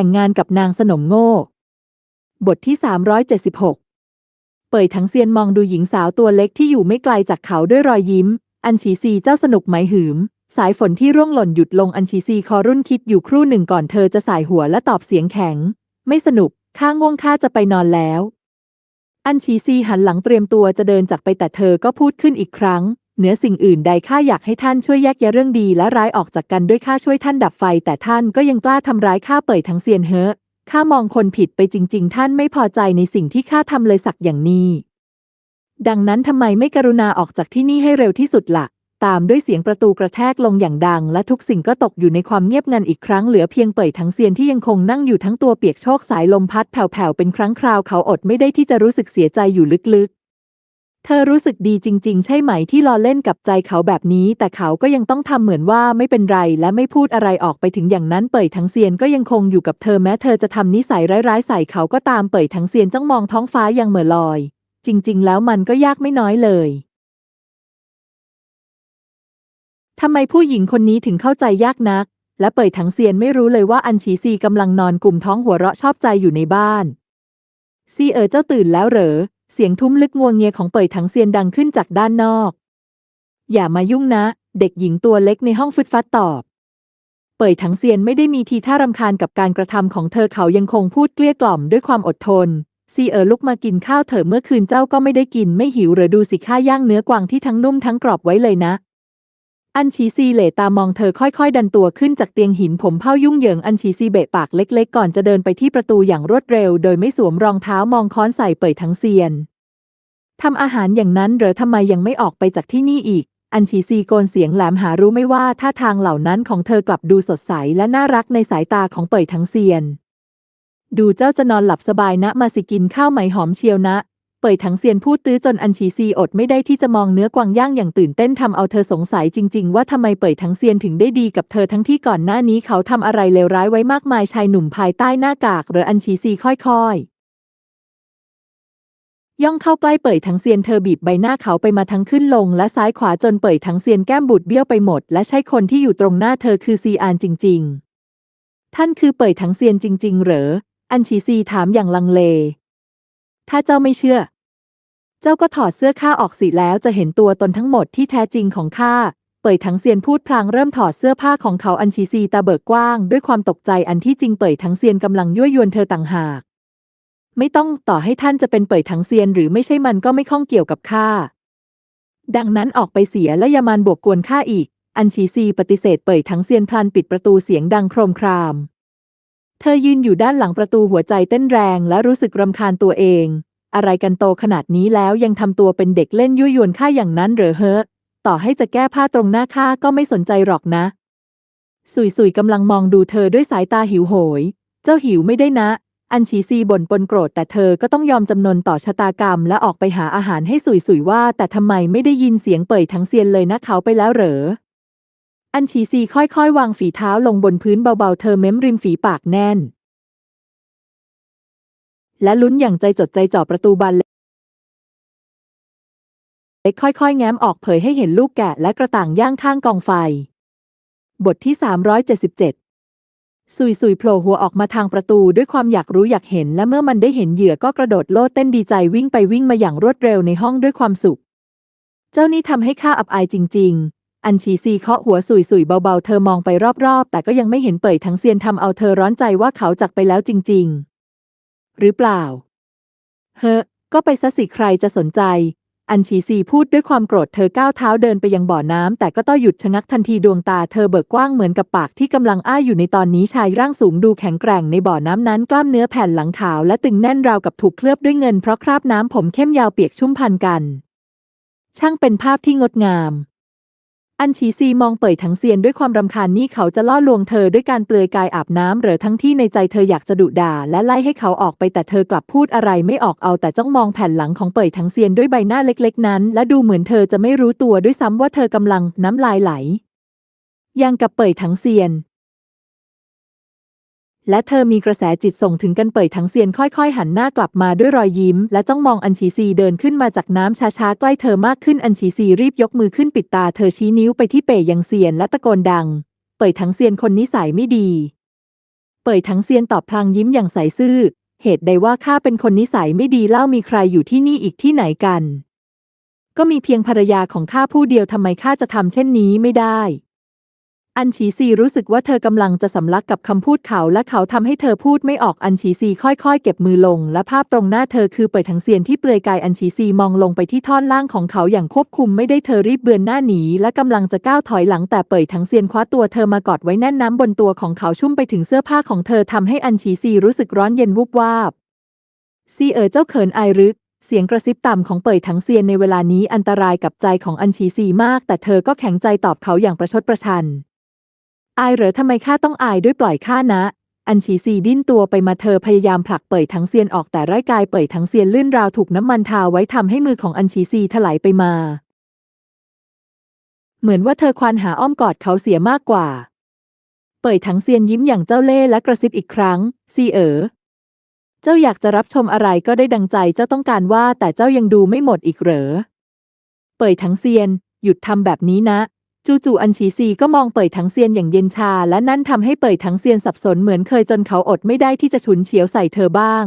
แต่งงานกับนางสนมโง่ บทที่ 376 เป่ยถังเซียนมองดูหญิงสาวตัวเล็กที่อยู่ไม่ไกลจากเขาด้วยรอยยิ้ม อันฉีซีเจ้าสนุกไหมหืม สายฝนที่ร่วงหล่นหยุดลงอันฉีซีคอรุ่นคิดอยู่ครู่หนึ่งก่อนเธอจะสายหัวและตอบเสียงแข็ง ไม่สนุกข้าง่วงข้าจะไปนอนแล้ว อันฉีซีหันหลังเตรียมตัวจะเดินจากไปแต่เธอก็พูดขึ้นอีกครั้ง เหนือสิ่งอื่นใดข้าอยากให้ท่านช่วยแยกแยะเรื่องดีและร้ายออกจากกันด้วยข้าช่วยท่านดับไฟ แต่ท่านก็ยังกล้าทำร้ายข้าเป่ยทั้งเซียนเฮอข้ามองคนผิดไปจริง ๆ ท่านไม่พอใจในสิ่งที่ข้าทำเลยสักอย่างนี้ ดังนั้นทำไมไม่กรุณาออกจากที่นี่ให้เร็วที่สุดละ่ะ ตามด้วยเสียงประตูกระแทกลงอย่างดัง และทุกสิ่งก็ตกอยู่ในความเงียบงันอีกครั้งเหลือเพียงเป่ยทั้งเซียนที่ยังคงนั่งอยู่ทั้งตัวเปียกโชกสายลมพัดแผ่วๆเป็นครั้งคราวเขาอดไม่ได้ที่จะรู้สึกเสียใจอยู่ลึกๆ เธอรู้สึกดีจริง ๆ ใช่ไหมที่ล้อเล่นกับใจเขาแบบนี้ แต่เขาก็ยังต้องทำเหมือนว่าไม่เป็นไรและไม่พูดอะไรออกไปถึงอย่างนั้นเป่ยทั้งเซียนก็ยังคงอยู่กับเธอแม้เธอจะทำนิสัยร้ายๆใส่เขาก็ตามเป่ยทั้งเซียนจ้องมองท้องฟ้ายังเหม่อลอย จริง ๆ แล้วมันก็ยากไม่น้อยเลยทำไมผู้หญิงคนนี้ถึงเข้าใจยากนัก และเป่ยถังเซียนไม่รู้เลยว่าอันฉีซีกำลังนอนกลุ่มท้องหัวเราะชอบใจอยู่ในบ้านซีเอ๋อเจ้าตื่นแล้วเหรอ เสียงทุ้มลึกงวงเงียของเป่ยถังเซียนดังขึ้นจากด้านนอก อย่ามายุ่งนะ เด็กหญิงตัวเล็กในห้องฟึดฟัดตอบ เป่ยถังเซียนไม่ได้มีทีท่ารำคาญกับการกระทำของเธอเขายังคงพูดเกลี้ยกล่อมด้วยความอดทนซีเออลุกมากินข้าวเถอะเมื่อคืนเจ้าก็ไม่ได้กินไม่หิวหรือดูสิข้าย่างเนื้อกวางที่ทั้งนุ่มทั้งกรอบไว้เลยนะ อันชีซีเหล่ตามองเธอค่อยๆ ดันตัวขึ้นจากเตียงหินผมเผ้ายุ่งเหยิงอันชีซีเบะปากเล็กๆ ก่อนจะเดินไปที่ประตูอย่างรวดเร็ว โดยไม่สวมรองเท้ามองค้อนใส่เป่ยทั้งเซียนทำอาหารอย่างนั้นหรือทำไมยังไม่ออกไปจากที่นี่อีก อันชีซีโกนเสียงแหลมหารู้ไม่ว่าท่าทางเหล่านั้นของเธอกลับดูสดใสและน่ารักในสายตาของเป่ยทั้งเซียน ดูเจ้าจะนอนหลับสบายนะมาสิกินข้าวไหมหอมเชียวนะ เป่ยถังเซียนพูดตื้อจนอันชีซีอดไม่ได้ที่จะมองเนื้อกวางย่างอย่างตื่นเต้นทำเอาเธอสงสัยจริง ๆ ว่าทำไมเป่ยถังเซียนถึงได้ดีกับเธอทั้งที่ก่อนหน้านี้เขาทำอะไรเลวร้ายไว้มากมายชายหนุ่มภายใต้หน้ากากหรืออันชีซีค่อยๆย่องเข้าใกล้เป่ยถังเซียนเธอบีบใบหน้าเขาไปมาทั้งขึ้นลง และซ้ายขวาจนเป่ยถังเซียนแก้มบูดเบี้ยวไปหมด และใช่คนที่อยู่ตรงหน้าเธอคือซีอานจริง ๆ ท่านคือเป่ยถังเซียนจริง ๆ เหรอ อันชีซีถามอย่างลังเล ถ้าเจ้าไม่เชื่อ เจ้าก็ถอดเสื้อข้าออกสิแล้วจะเห็นตัวตนทั้งหมดที่แท้จริงของข้า เป่ยถังเซียนพูดพลางเริ่มถอดเสื้อผ้าของเขาอันชีซีตาเบิกกว้าง ด้วยความตกใจอันที่จริงเป่ยถังเซียนกำลังยั่วยวนเธอต่างหาก ไม่ต้องต่อให้ท่านจะเป็นเป่ยถังเซียนหรือไม่ใช่มันก็ไม่ข้องเกี่ยวกับข้า ดังนั้นออกไปเสียและอยามานบวกกวนข้าอีก อันชีซีปฏิเสธเป่ยถังเซียนพลันปิดประตูเสียงดังโครมคราม เธอยืนอยู่ด้านหลังประตูหัวใจเต้นแรงและรู้สึกรำคาญตัวเอง อะไรกันโตขนาดนี้แล้วยังทำตัวเป็นเด็กเล่นยั่วยวนข้าอย่างนั้นเหรอเฮอะต่อให้จะแก้ผ้าตรงหน้าข้าก็ไม่สนใจหรอกนะ สุยสุยกำลังมองดูเธอด้วยสายตาหิวโหย เจ้าหิวไม่ได้นะ อันชีซีบ่นปนโกรธแต่เธอก็ต้องยอมจำนนต่อชะตากรรม และออกไปหาอาหารให้สุยสุยว่า แต่ทำไมไม่ได้ยินเสียงเป่ยทั้งเซียนเลยนะเขาไปแล้วเหรอ อันชีซีค่อยๆ วางฝีเท้าลงบนพื้นเบาๆ เธอเม้มริมฝีปากแน่น และลุ้นอย่างใจจดใจจ่อประตูบานเล็กค่อยๆ แง้มออกเผยให้เห็นลูกแกะและกระต่างย่างข้างกองไฟ บทที่ 377 สุยสุยโผล่หัวออกมาทางประตูด้วยความอยากรู้อยากเห็น และเมื่อมันได้เห็นเหยื่อก็กระโดดโลดเต้นดีใจวิ่งไปวิ่งมาอย่างรวดเร็วในห้องด้วยความสุข เจ้านี่ทำให้ข้าอับอายจริง ๆ อันชีซีเคาะหัวสุยสุยเบาๆ เธอมองไปรอบๆ แต่ก็ยังไม่เห็นเป่ยทั้งเซียนทำเอาเธอร้อนใจว่าเขาจักไปแล้วจริงๆ หรือเปล่า เฮ้อ ก็ไปซะสิใครจะสนใจ อันชีซีพูดด้วยความโกรธเธอก้าวเท้าเดินไปยังบ่อน้ำแต่ก็ต้องหยุดชะงักทันทีดวงตาเธอเบิกกว้างเหมือนกับปากที่กำลังอ้าอยู่ในตอนนี้ชายร่างสูงดูแข็งแกร่งในบ่อน้ำนั้นกล้ามเนื้อแผ่นหลังขาวและตึงแน่นราวกับถูกเคลือบด้วยเงินเพราะคราบน้ำผมเข้มยาวเปียกชุ่มพันกัน ช่างเป็นภาพที่งดงาม อันชีซีมองเป่ยทั้งเซียนด้วยความรำคาญนี่เขาจะล่อลวงเธอด้วยการเปลือยกายอาบน้ำหรือทั้งที่ในใจเธออยากจะดุด่า และไล่ให้เขาออกไปแต่เธอกลับพูดอะไรไม่ออกเอาแต่จ้องมองแผ่นหลังของเป่ยทั้งเซียนด้วยใบหน้าเล็กๆนั้น และดูเหมือนเธอจะไม่รู้ตัวด้วยซ้ำว่าเธอกำลังน้ำลายไหลยังกับเป่ยทั้งเซียน และเธอมีกระแสจิตส่งถึงกันเป่ยทั้งเซียนค่อยๆ หันหน้ากลับมาด้วยรอยยิ้ม และจ้องมองอัญชีซีเดินขึ้นมาจากน้ำช้าๆ ใกล้เธอมากขึ้นอัญชีซีรีบยกมือขึ้นปิดตาเธอชี้นิ้วไปที่เป่ยยังเซียนและตะโกนดัง เป่ยทั้งเซียนคนนิสัยไม่ดี เป่ยทั้งเซียนตอบพลางยิ้มอย่างใสซื่อ เหตุใดว่าข้าเป็นคนนิสัยไม่ดีเล่ามีใครอยู่ที่นี่อีกที่ไหนกัน ก็มีเพียงภรรยาของข้าผู้เดียวทำไมข้าจะทำเช่นนี้ไม่ได้ อันฉีซีรู้สึกว่าเธอกำลังจะสำลักกับคำพูดเขาและเขาทำให้เธอพูดไม่ออกอันฉีซีค่อยๆ เก็บมือลง และภาพตรงหน้าเธอคือเปิดทั้งเซียนที่เปลือยกายอันฉีซีมองลงไปที่ท่อนล่างของเขาอย่างควบคุมไม่ได้เธอรีบเบือนหน้าหนีและกำลังจะก้าวถอยหลังแต่เปิดทั้งเซียนคว้าตัวเธอมากอดไว้แน่นน้ำบนตัวของเขาชุ่มไปถึงเสื้อผ้าของเธอทำให้อันฉีซีรู้สึกร้อนเย็นวุบวาบซีเอ๋อเจ้าเขินอายรึกเสียงกระซิบต่ำของเปิดทั้งเซียนในเวลานี้อันตรายกับใจของอันฉีซีมาก แต่เธอก็แข็งใจตอบเขาอย่างประชดประชัน อายเหรอทำไมข้าต้องอายด้วยปล่อยข้านะ อันฉีซีดิ้นตัวไปมาเธอพยายามผลักเป่ยทั้งเซียนออกแต่ร่างกายเป่ยทั้งเซียนลื่นราวถูกน้ำมันทาไว้ทำให้มือของอันฉีซีถลายไปมา เหมือนว่าเธอควานหาอ้อมกอดเขาเสียมากกว่า เป่ยทั้งเซียนยิ้มอย่างเจ้าเล่ห์และกระซิบอีกครั้ง ซีเอ๋อเจ้าอยากจะรับชมอะไรก็ได้ดังใจเจ้าต้องการว่าแต่เจ้ายังดูไม่หมดอีกเหรอ เป่ยทั้งเซียน หยุดทำแบบนี้นะ จู่ๆอันฉีซีก็มองเป่ยทั้งเซียนอย่างเย็นชา และนั่นทำให้เป่ยทั้งเซียนสับสนเหมือนเคยจนเขาอดไม่ได้ที่จะฉุนเฉียวใส่เธอบ้าง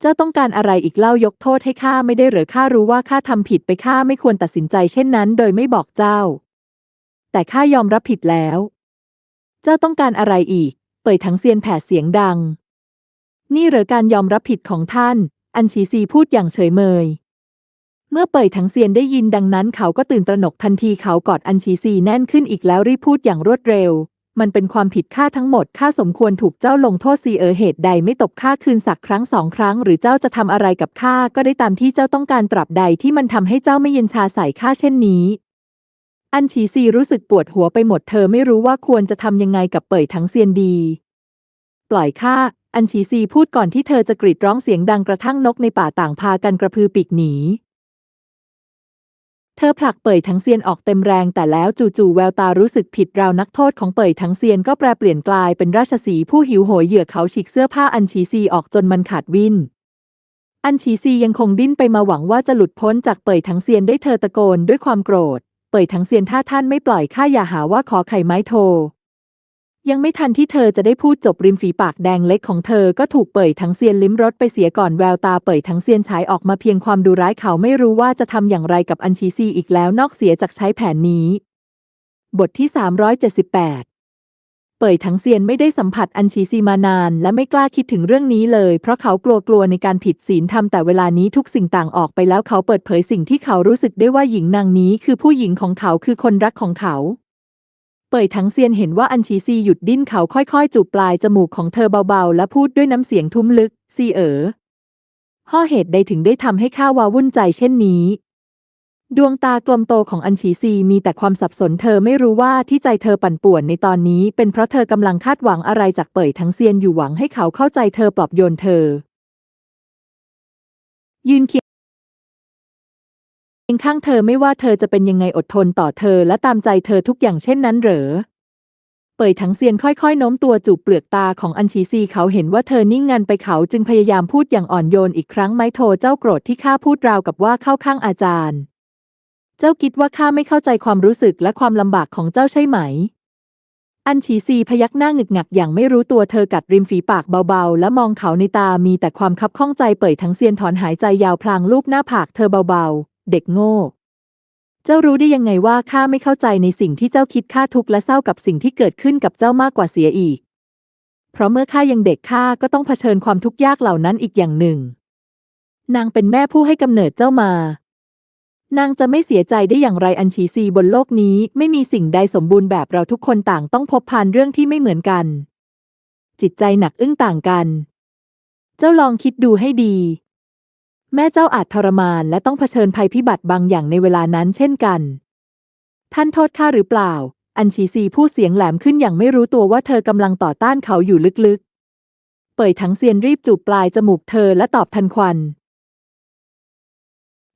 เจ้าต้องการอะไรอีกเล่ายกโทษให้ข้าไม่ได้หรือข้ารู้ว่าข้าทำผิดไปข้าไม่ควรตัดสินใจเช่นนั้น โดยไม่บอกเจ้า แต่ข้ายอมรับผิดแล้ว เจ้าต้องการอะไรอีก เป่ยทั้งเซียนแผดเสียงดัง นี่หรือการยอมรับผิดของท่าน อันฉีซีพูดอย่างเฉยเมย เมื่อเป่ยถังเซียนได้ยินดังนั้นเขาก็ตื่นตระหนกทันทีเขากอดอันชีซีแน่นขึ้นอีกแล้วรีบพูดอย่างรวดเร็ว มันเป็นความผิดข้าทั้งหมดข้าสมควรถูกเจ้าลงโทษซีเออเหตุใดไม่ตบข้าคืนสักครั้งสองครั้ง หรือเจ้าจะทำอะไรกับข้าก็ได้ตามที่เจ้าต้องการตราบใดที่มันทำให้เจ้าไม่เย็นชาใส่ข้าเช่นนี้ อันชีซีรู้สึกปวดหัวไปหมดเธอไม่รู้ว่าควรจะทำยังไงกับเป่ยถังเซียนดี ปล่อยข้าอันชีซีพูดก่อนที่เธอจะกรีดร้องเสียงดังกระทั่งนกในป่าต่างพากันกระพือปีกหนี เธอผลักเป่ยทั้งเซียนออกเต็มแรงแต่แล้วจู่ๆแววตารู้สึกผิดราวนักโทษของเป่ยทั้งเซียนก็แปรเปลี่ยนกลายเป็นราชสีผู้หิวโหยเหยื่อเขาฉีกเสื้อผ้าอันชีซีออกจนมันขาดวินอันชีซียังคงดิ้นไปมาหวังว่าจะหลุดพ้นจากเป่ยทั้งเซียนได้เธอตะโกนด้วยความโกรธ เป่ยทั้งเซียนถ้าท่านไม่ปล่อยข้าอย่าหาว่าขอไข่ไม้โท ยังไม่ทันที่เธอจะได้พูดจบริมฝีปากแดงเล็กของเธอก็ถูกเป่ยทั้งเซียนลิ้มรสไปเสียก่อนแววตาเป่ยทั้งเซียนฉายออกมาเพียงความดูร้ายเขาไม่รู้ว่าจะทำอย่างไรกับอันชีซีอีกแล้วนอกเสียจากใช้แผนนี้ บทที่ 378เป่ยทั้งเซียนไม่ได้สัมผัสอันชีซีมานาน และไม่กล้าคิดถึงเรื่องนี้เลย เพราะเขากลัวกลัวในการผิดศีลธรรมแต่เวลานี้ทุกสิ่งต่างออกไปแล้วเขาเปิดเผยสิ่งที่เขารู้สึกได้ว่าหญิงนางนี้คือผู้หญิงของเขาคือคนรักของเขา เป่ยทั้งเซียนเห็นว่าอันชีซีหยุดดิ้นเขาค่อยๆ จูบปลายจมูกของเธอเบาๆ และพูดด้วยน้ำเสียงทุ้มลึก ซีเอ๋อข้อเหตุใดถึงได้ทำให้ข้าวาวุ่นใจเช่นนี้ ดวงตากลมโตของอันชีซีมีแต่ความสับสนเธอไม่รู้ว่าที่ใจเธอปั่นป่วนในตอนนี้ เป็นเพราะเธอกำลังคาดหวังอะไรจากเป่ยทั้งเซียนอยู่หวังให้เขาเข้าใจเธอปลอบโยนเธอ ยืนเคียง ข้างเธอไม่ว่าเธอจะเป็นยังไงอดทนต่อเธอและตามใจเธอทุกอย่างเช่นนั้นเหรอ เปยถังเซียนค่อยๆโน้มตัวจูบเปลือกตาของอันชีซีเขาเห็นว่าเธอนิ่งงันไปเขาจึงพยายามพูดอย่างอ่อนโยนอีกครั้งไม้โทเจ้าโกรธที่ข้าพูดราวกับว่าเข้าข้างอาจารย์ เจ้าคิดว่าข้าไม่เข้าใจความรู้สึกและความลำบากของเจ้าใช่ไหม อันชีซีพยักหน้าหงึกหงักอย่างไม่รู้ตัวเธอกัดริมฝีปากเบาๆ และมองเขาในตามีแต่ความคับข้องใจเป่ยทั้งเซียนถอนหายใจยาวพลางลูบหน้าผากเธอเบาๆ เด็กโง่ เจ้ารู้ได้ยังไงว่าข้าไม่เข้าใจในสิ่งที่เจ้าคิดข้าทุกข์และเศร้ากับสิ่งที่เกิดขึ้นกับเจ้ามากกว่าเสียอีก เพราะเมื่อข้ายังเด็กข้าก็ต้องเผชิญความทุกข์ยากเหล่านั้นอีกอย่างหนึ่ง นางเป็นแม่ผู้ให้กำเนิดเจ้ามานางจะไม่เสียใจได้อย่างไรอันชีซีบนโลกนี้ไม่มีสิ่งใดสมบูรณ์แบบเราทุกคนต่างต้องพบผ่านเรื่องที่ไม่เหมือนกัน จิตใจหนักอึ้งต่างกัน เจ้าลองคิดดูให้ดี แม่เจ้าอาจทรมานและต้องเผชิญภัยพิบัติบางอย่างในเวลานั้นเช่นกัน ท่านโทษข้าหรือเปล่า อันชีซีพูดเสียงแหลมขึ้นอย่างไม่รู้ตัวว่าเธอกำลังต่อต้านเขาอยู่ลึกๆ เป่ยทั้งเซียนรีบจูบปลายจมูกเธอและตอบทันควัน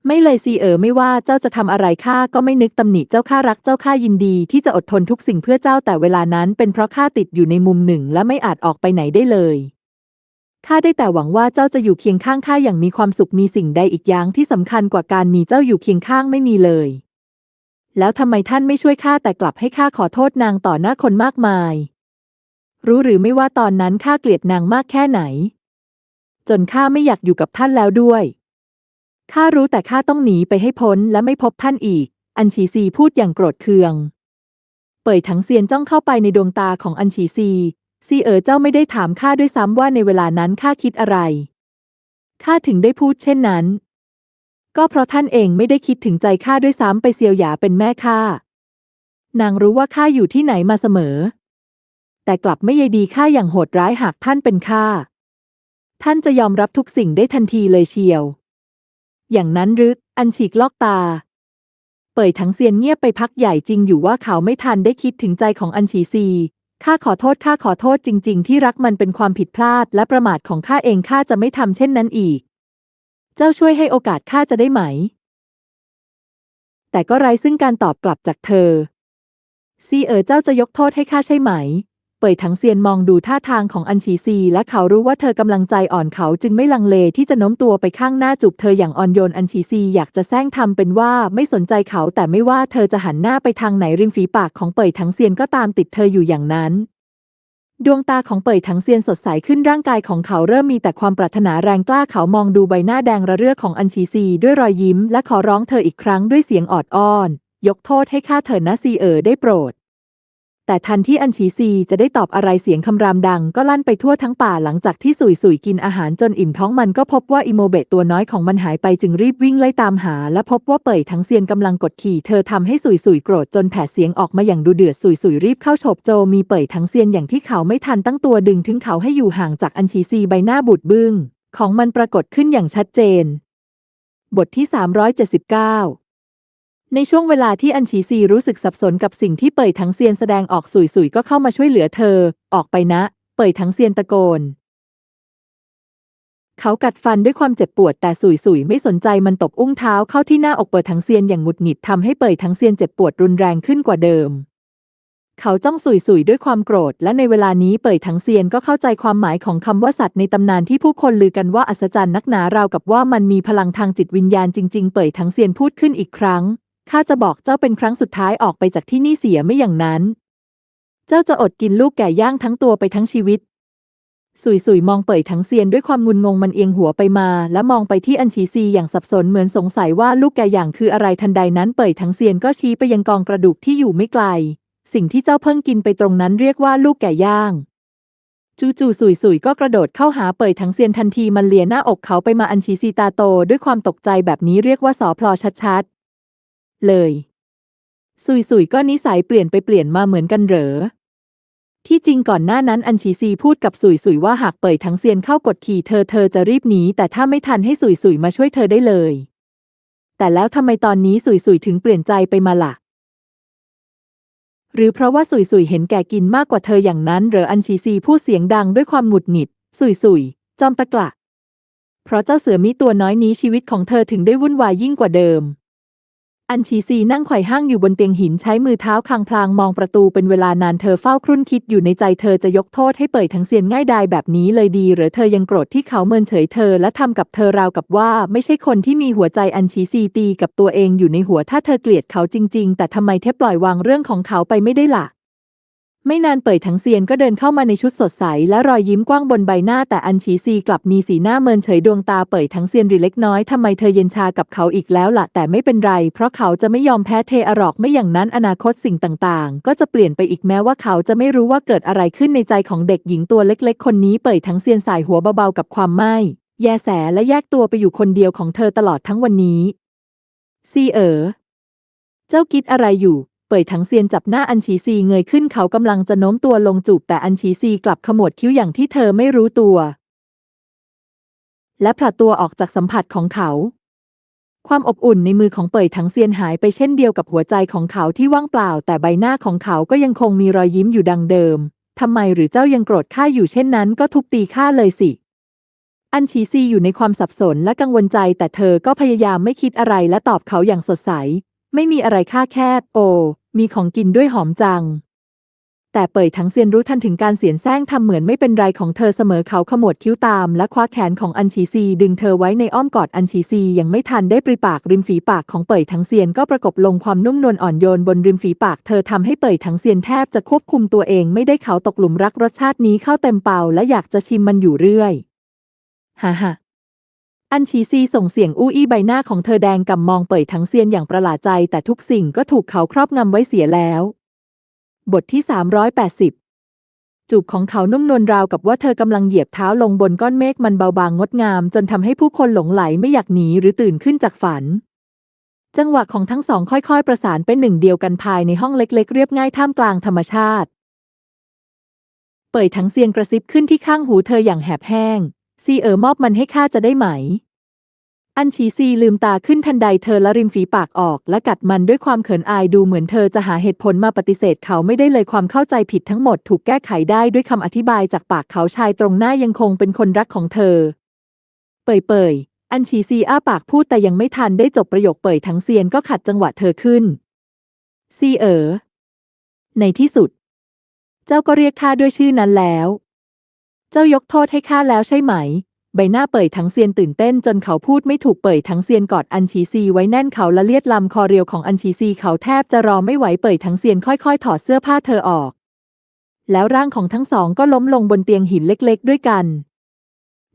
ไม่เลยซีเอ๋อไม่ว่าเจ้าจะทำอะไรข้าก็ไม่นึกตำหนิเจ้าข้ารักเจ้าข้ายินดีที่จะอดทนทุกสิ่งเพื่อเจ้าแต่เวลานั้นเป็นเพราะข้าติดอยู่ในมุมหนึ่งและไม่อาจออกไปไหนได้เลย ข้าได้แต่หวังว่าเจ้าจะอยู่เคียงข้างข้าอย่างมีความสุขมีสิ่งใดอีกอย่างที่สำคัญกว่าการมีเจ้าอยู่เคียงข้างไม่มีเลย แล้วทำไมท่านไม่ช่วยข้าแต่กลับให้ข้าขอโทษนางต่อหน้าคนมากมาย รู้หรือไม่ว่าตอนนั้นข้าเกลียดนางมากแค่ไหน จนข้าไม่อยากอยู่กับท่านแล้วด้วยข้ารู้แต่ข้าต้องหนีไปให้พ้นและไม่พบท่านอีก อันฉีซีพูดอย่างโกรธเคือง เป่ยถังเซียนจ้องเข้าไปในดวงตาของอันฉีซี ซีเอ๋อเจ้าไม่ได้ถามข้าด้วยซ้ำว่าในเวลานั้นข้าคิดอะไร ข้าถึงได้พูดเช่นนั้น ก็เพราะท่านเองไม่ได้คิดถึงใจข้าด้วยซ้ำไปเซียวหยาเป็นแม่ข้า นางรู้ว่าข้าอยู่ที่ไหนมาเสมอ แต่กลับไม่ใยดีข้าอย่างโหดร้ายหากท่านเป็นข้า ท่านจะยอมรับทุกสิ่งได้ทันทีเลยเชียว อย่างนั้นหรืออันฉีกลอกตาเป่ยถังเซียนเงียบไปพักใหญ่จริงอยู่ว่าเขาไม่ทันได้คิดถึงใจของอันฉีซี ข้าขอโทษข้าขอโทษจริง ๆ ที่รักมันเป็นความผิดพลาดและประมาทของข้าเองข้าจะไม่ทำเช่นนั้นอีก เจ้าช่วยให้โอกาสข้าจะได้ไหม แต่ก็ไร้ซึ่งการตอบกลับจากเธอซีเอ๋อเจ้าจะยกโทษให้ข้าใช่ไหม ป่ยถังเซียนมองดูท่าทางของอันฉีซี และเขารู้ว่าเธอกำลังใจอ่อนเขาจึงไม่ลังเลที่จะโน้มตัวไปข้างหน้าจูบเธออย่างอ่อนโยนอันฉีซีอยากจะแซงทำเป็นว่าไม่สนใจเขาแต่ไม่ว่าเธอจะหันหน้าไปทางไหนริมฝีปากของเป่ยถังเซียนก็ตามติดเธออยู่อย่างนั้น ดวงตาของเป่ยถังเซียนสดใสขึ้นร่างกายของเขาเริ่มมีแต่ความปรารถนาแรงกล้าเขามองดูใบหน้าแดงระเรื่อของอันชีซีด้วยรอยยิ้ม และขอร้องเธออีกครั้งด้วยเสียงออดอ้อน ยกโทษให้ข้าเถิดนะซีเอ๋อได้โปรด แต่ทันที่อันชีซีจะได้ตอบอะไรเสียงคำรามดังก็ลั่นไปทั่วทั้งป่าหลังจากที่สุยสุยกินอาหารจนอิ่มท้องมันก็พบว่าอิโมเบะตัวน้อยของมันหายไปจึงรีบวิ่งไล่ตามหา และพบว่าเป่ยทั้งเซียนกำลังกดขี่เธอทำให้สุยสุยโกรธจนแผดเสียงออกมาอย่างดูเดือดสุยสุยรีบเข้าโฉบโจมีเป่ยทั้งเซียนอย่างที่เขาไม่ทันตั้งตัวดึงถึงเขาให้อยู่ห่างจากอันชีซีใบหน้าบูดบึ้งของมันปรากฏขึ้นอย่างชัดเจน บทที่ 379 ในช่วงเวลาที่อันฉีซีรู้สึกสับสนกับสิ่งที่เป่ยถังเซียนแสดงออกสุยสุยก็เข้ามาช่วยเหลือเธอ ออกไปนะ เป่ยถังเซียนตะโกน เขากัดฟันด้วยความเจ็บปวดแต่สุยสุยไม่สนใจมันตบอุ้งเท้าเข้าที่หน้าอกเปิดถังเซียนอย่างหงุดหงิดทำให้เป่ยถังเซียนเจ็บปวดรุนแรงขึ้นกว่าเดิม เขาจ้องสุยสุยด้วยความโกรธ และในเวลานี้เป่ยถังเซียนก็เข้าใจความหมายของคำว่าสัตว์ในตำนานที่ผู้คนลือกันว่าอัศจรรย์นักหนาราวกับว่ามันมีพลังทางจิตวิญญาณจริง ๆ เป่ยถังเซียนพูดขึ้นอีกครั้ง ข้าจะบอกเจ้าเป็นครั้งสุดท้ายออกไปจากที่นี่เสียไม่อย่างนั้น เจ้าจะอดกินลูกแก่ย่างทั้งตัวไปทั้งชีวิต สุยสุยมองเป่ยทั้งเซียนด้วยความงุนงงมันเอียงหัวไปมา และมองไปที่อันชีซีอย่างสับสนเหมือนสงสัยว่าลูกแก่อย่างคืออะไรทันใดนั้นเป่ยทั้งเซียนก็ชี้ไปยังกองกระดูกที่อยู่ไม่ไกล สิ่งที่เจ้าเพิ่งกินไปตรงนั้นเรียกว่าลูกแก่ย่างจู่ๆสุยสุยก็กระโดดเข้าหาเป่ยทั้งเซียนทันทีมันเลียหน้าอกเขาไปมาอันชีซีตาโต ด้วยความตกใจแบบนี้เรียกว่าสอพลอชัด เลย สุยสุยก็นิสัยเปลี่ยนไปเปลี่ยนมาเหมือนกันเหรอ ที่จริงก่อนหน้านั้นอันชีซีพูดกับสุยสุยว่าหากเป่ยทั้งเซียนเข้ากดขี่เธอเธอจะรีบหนีแต่ถ้าไม่ทันให้สุยสุยมาช่วยเธอได้เลย แต่แล้วทำไมตอนนี้สุยสุยถึงเปลี่ยนใจไปมาล่ะหรือเพราะว่าสุยสุยเห็นแก่กินมากกว่าเธออย่างนั้นเหรออันชีซีพูดเสียงดังด้วยความหงุดหงิด สุยสุยจอมตะกละ เพราะเจ้าเสือมีตัวน้อยนี้ชีวิตของเธอถึงได้วุ่นวายยิ่งกว่าเดิม อันชีซีนั่งไขว่ห้างอยู่บนเตียงหินใช้มือเท้าคางพลางมองประตูเป็นเวลานานเธอเฝ้าครุ่นคิดอยู่ในใจเธอจะยกโทษให้เปิดทั้งเซียนง่ายดายแบบนี้เลยดี หรือเธอยังโกรธที่เขาเมินเฉยเธอและทำกับเธอราวกับว่าไม่ใช่คนที่มีหัวใจอันชีซีตีกับตัวเองอยู่ในหัวถ้าเธอเกลียดเขาจริง ๆ แต่ทำไมเทปปล่อยวางเรื่องของเขาไปไม่ได้ล่ะ ไม่นานเปิดทั้งเซียนก็เดินเข้ามาในชุดสดใส และรอยยิ้มกว้างบนใบหน้าแต่อันชีซีกลับมีสีหน้าเมินเฉยดวงตาเปิดทั้งเซียนริเล็กน้อยทำไมเธอเย็นชากับเขาอีกแล้วล่ะแต่ไม่เป็นไร เพราะเขาจะไม่ยอมแพ้เทอรอกไม่อย่างนั้นอนาคตสิ่งต่างๆ ก็จะเปลี่ยนไปอีกแม้ว่าเขาจะไม่รู้ว่าเกิดอะไรขึ้นในใจของเด็กหญิงตัวเล็ก ๆ คนนี้เปิดทั้งเซียนสายหัวเบาๆกับความไม่แยแสและแยกตัวไปอยู่คนเดียวของเธอตลอดทั้งวันนี้ซีเอ๋อเจ้าคิดอะไรอยู่ ป่ยถังเซียนจับหน้าอันชีซีเงยขึ้นเขากำลังจะโน้มตัวลงจูบแต่อันชีซีกลับขมวดคิ้วอย่างที่เธอไม่รู้ตัว และผลัดตัวออกจากสัมผัสของเขา ความอบอุ่นในมือของเป่ยถังเซียนหายไปเช่นเดียวกับหัวใจของเขาที่ว่างเปล่า แต่ใบหน้าของเขาก็ยังคงมีรอยยิ้มอยู่ดังเดิมทำไมหรือเจ้ายังโกรธข้าอยู่เช่นนั้นก็ทุบตีข้าเลยสิอันชีซีอยู่ในความสับสนและกังวลใจแต่เธอก็พยายามไม่คิดอะไรและตอบเขาอย่างสดใส ไม่มีอะไรค่าแค่โอ มีของกินด้วยหอมจัง แต่เป่ยถังเซียนรู้ทันถึงการเสียนแซงทำเหมือนไม่เป็นไรของเธอเสมอเขาขมวดคิ้วตาม และคว้าแขนของอันชีซีดึงเธอไว้ในอ้อมกอดอันชีซียังไม่ทันได้ปริปากริมฝีปากของเป่ยถังเซียนก็ประกบลงความนุ่มนวลอ่อนโยนบนริมฝีปากเธอทำให้เป่ยถังเซียนแทบจะควบคุมตัวเองไม่ได้เขาตกหลุมรักรสชาตินี้เข้าเต็มเป่าและอยากจะชิมมันอยู่เรื่อยฮ่าฮ่า อันชีซีส่งเสียงอู้อี้ใบหน้าของเธอแดงกำมองเป่ยทั้งเซียนอย่างประหลาดใจ แต่ทุกสิ่งก็ถูกเขาครอบงำไว้เสียแล้ว บทที่ 380 จูบของเขานุ่มนวลราวกับว่าเธอกำลังเหยียบเท้าลงบนก้อนเมฆมันเบาบางงดงาม จนทำให้ผู้คนหลงไหลไม่อยากหนีหรือตื่นขึ้นจากฝัน จังหวะของทั้งสองค่อยๆ ประสานเป็นหนึ่งเดียวกันภายในห้องเล็ก ๆ เรียบง่ายท่ามกลางธรรมชาติ เป่ยทั้งเซียนกระซิบขึ้นที่ข้างหูเธออย่างแหบแห้ง ซีเอ๋อมอบมันให้ข้าจะได้ไหม อันชีซีลืมตาขึ้นทันใดเธอละริมฝีปากออก และกัดมันด้วยความเขินอายดูเหมือนเธอจะหาเหตุผลมาปฏิเสธเขาไม่ได้เลยความเข้าใจผิดทั้งหมดถูกแก้ไขได้ด้วยคำอธิบายจากปากเขาชายตรงหน้ายังคงเป็นคนรักของเธอ เป่ยเป่ยอันชีซีอ้าปากพูดแต่ยังไม่ทันได้จบประโยคเป่ยทั้งเซียนก็ขัดจังหวะเธอขึ้น ซีเอ๋อในที่สุด เจ้าก็เรียกข้าด้วยชื่อนั้นแล้ว เจ้ายกโทษให้ข้าแล้วใช่ไหม ใบหน้าเป่ยทั้งเซียนตื่นเต้นจนเขาพูดไม่ถูกเป่ยทั้งเซียนกอดอันชีซีไว้แน่นเขาละเลียดลำคอเรียวของอันชีซีเขาแทบจะรอไม่ไหวเป่ยทั้งเซียนค่อยๆ ถอดเสื้อผ้าเธอออก แล้วร่างของทั้งสองก็ล้มลงบนเตียงหินเล็กๆ ด้วยกัน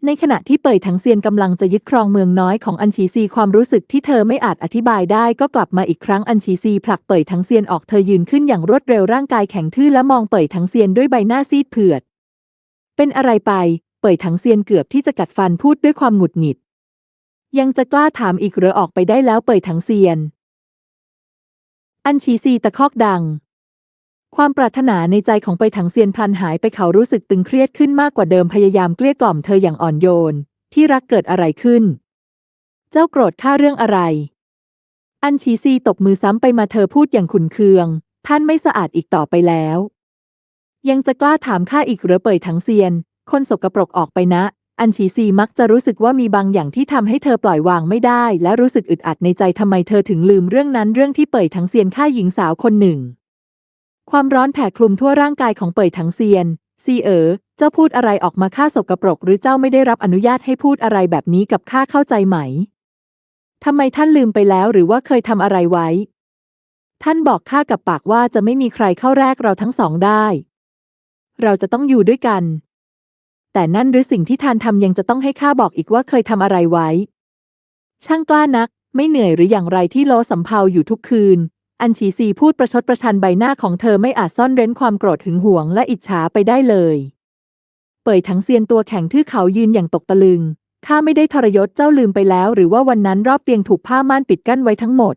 ในขณะที่เป่ยทั้งเซียนกำลังจะยึดครองเมืองน้อยของอันชีซีความรู้สึกที่เธอไม่อาจอธิบายได้ก็กลับมาอีกครั้งอันชีซีผลักเป่ยทั้งเซียนออกเธอยืนขึ้นอย่างรวดเร็วร่างกายแข็งทื่อและมองเป่ยทั้งเซียนด้วยใบหน้าซีดเผือด เป็นอะไรไป เป่ยถังเซียนเกือบที่จะกัดฟันพูดด้วยความหงุดหงิด ยังจะกล้าถามอีกหรือออกไปได้แล้วเป่ยถังเซียน อันชีซีตะคอกดัง ความปรารถนาในใจของเป่ยถังเซียนพลันหายไปเขารู้สึกตึงเครียดขึ้นมากกว่าเดิมพยายามเกลี้ยกล่อมเธออย่างอ่อนโยน ที่รักเกิดอะไรขึ้น เจ้าโกรธข้าเรื่องอะไร อันชีซีตบมือซ้ำไปมาเธอพูดอย่างขุนเคือง ท่านไม่สะอาดอีกต่อไปแล้ว ยังจะกล้าถามข้าอีกหรือเป่ยถังเซียน คนสกปรกออกไปนะ อันชีซีมักจะรู้สึกว่ามีบางอย่างที่ทำให้เธอปล่อยวางไม่ได้ และรู้สึกอึดอัดในใจทำไมเธอถึงลืมเรื่องนั้นเรื่องที่เป่ยถังเซียนฆ่าหญิงสาวคนหนึ่ง ความร้อนแผ่คลุมทั่วร่างกายของเป่ยถังเซียน ซีเอ๋อเจ้าพูดอะไรออกมาข้าสกปรก หรือเจ้าไม่ได้รับอนุญาตให้พูดอะไรแบบนี้กับข้าเข้าใจไหมทำไมท่านลืมไปแล้วหรือว่าเคยทำอะไรไว้ ท่านบอกข้ากับปากว่าจะไม่มีใครเข้าแรกเราทั้งสองได้ เราจะต้องอยู่ด้วยกัน แต่นั่นหรือสิ่งที่ทานทำยังจะต้องให้ข้าบอกอีกว่าเคยทำอะไรไว้ ช่างกล้านัก ไม่เหนื่อยหรืออย่างไรที่โลสำเพาอยู่ทุกคืน อันฉีซีพูดประชดประชันใบหน้าของเธอไม่อาจซ่อนเร้นความโกรธหึงหวงและอิจฉาไปได้เลย เป่ยทั้งเซียนตัวแข็งทื่อเขายืนอย่างตกตะลึงข้าไม่ได้ทรยศเจ้าลืมไปแล้ว หรือว่าวันนั้นรอบเตียงถูกผ้าม่านปิดกั้นไว้ทั้งหมด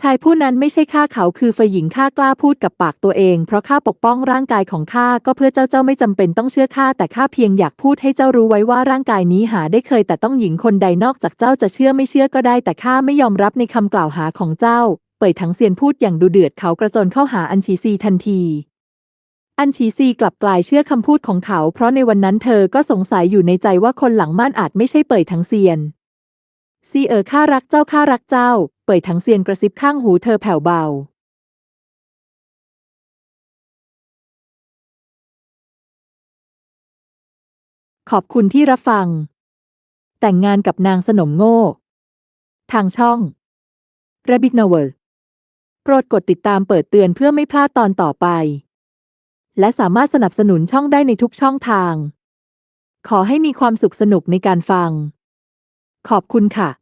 ชายผู้นั้นไม่ใช่ข้าเขาคือฝ่ายหญิงข้ากล้าพูดกับปากตัวเอง เพราะข้าปกป้องร่างกายของข้าก็เพื่อเจ้าเจ้าไม่จำเป็นต้องเชื่อข้าแต่ข้าเพียงอยากพูดให้เจ้ารู้ไว้ว่าร่างกายนี้หาได้เคยแต่ต้องหญิงคนใดนอกจากเจ้าจะเชื่อไม่เชื่อก็ได้ แต่ข้าไม่ยอมรับในคำกล่าวหาของเจ้า เป่ยถังเซียนพูดอย่างดูเดือดเขากระโจนเข้าหาอันชีซีทันที อันชีซีกลับกลายเชื่อคำพูดของเขา เพราะในวันนั้นเธอก็สงสัยอยู่ในใจว่าคนหลังม่านอาจไม่ใช่เป่ยถังเซียน ซีเอ๋อข้ารักเจ้าข้ารักเจ้า เป่ยถังเซียนกระซิบข้างหูเธอแผ่วเบา ขอบคุณที่รับฟัง แต่งงานกับนางสนมโง่ ทางช่อง Rabbit Novel โปรดกดติดตามเปิดเตือนเพื่อไม่พลาดตอนต่อไป และสามารถสนับสนุนช่องได้ในทุกช่องทาง ขอให้มีความสุขสนุกในการฟัง ขอบคุณค่ะ